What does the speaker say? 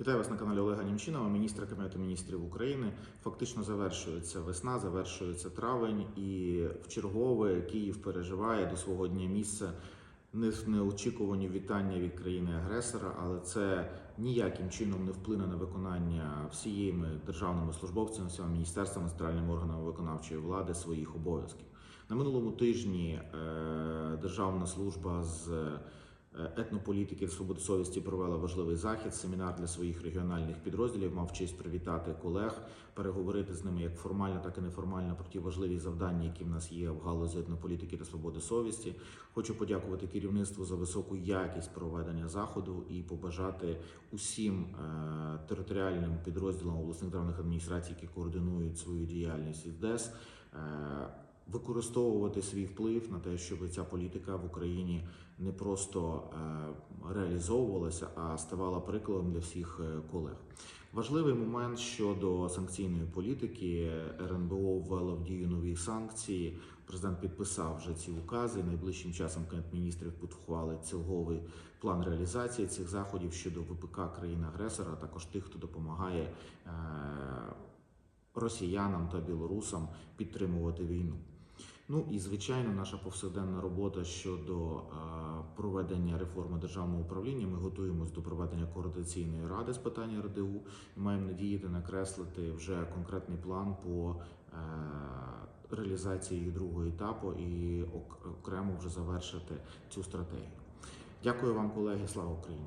Вітаю вас на каналі Олега Німчинова, міністра Кабінету міністрів України. Фактично завершується весна, завершується травень, і в чергове Київ переживає до свого дня місця не- неочікувані вітання від країни-агресора, але це ніяким чином не вплине на виконання всією державними службовцями, всіма міністерствами, центральними органами виконавчої влади своїх обов'язків. На минулому тижні е, Державна служба з е, етнополітики та свободи совісті провела важливий захід, семінар для своїх регіональних підрозділів. Мав честь привітати колег, переговорити з ними як формально, так і неформально про ті важливі завдання, які в нас є в галузі етнополітики та свободи совісті. Хочу подякувати керівництву за високу якість проведення заходу і побажати усім е, територіальним підрозділам обласних державних адміністрацій, які координують свою діяльність із ДЕС. Використовувати свій вплив на те, щоб ця політика в Україні не просто е, реалізовувалася, а ставала прикладом для всіх е, колег. Важливий момент щодо санкційної політики. РНБО ввело в дію нові санкції. Президент підписав вже ці укази. Найближчим часом Кабінет міністрів підхвалить черговий план реалізації цих заходів щодо ВПК країн-агресора, а також тих, хто допомагає е, росіянам та білорусам підтримувати війну. Ну і звичайно, наша повсякденна робота щодо проведення реформи державного управління. Ми готуємось до проведення координаційної ради з питання РДУ і маємо надіяти накреслити вже конкретний план по е, реалізації другого етапу і ок- окремо вже завершити цю стратегію. Дякую вам, колеги. Слава Україні!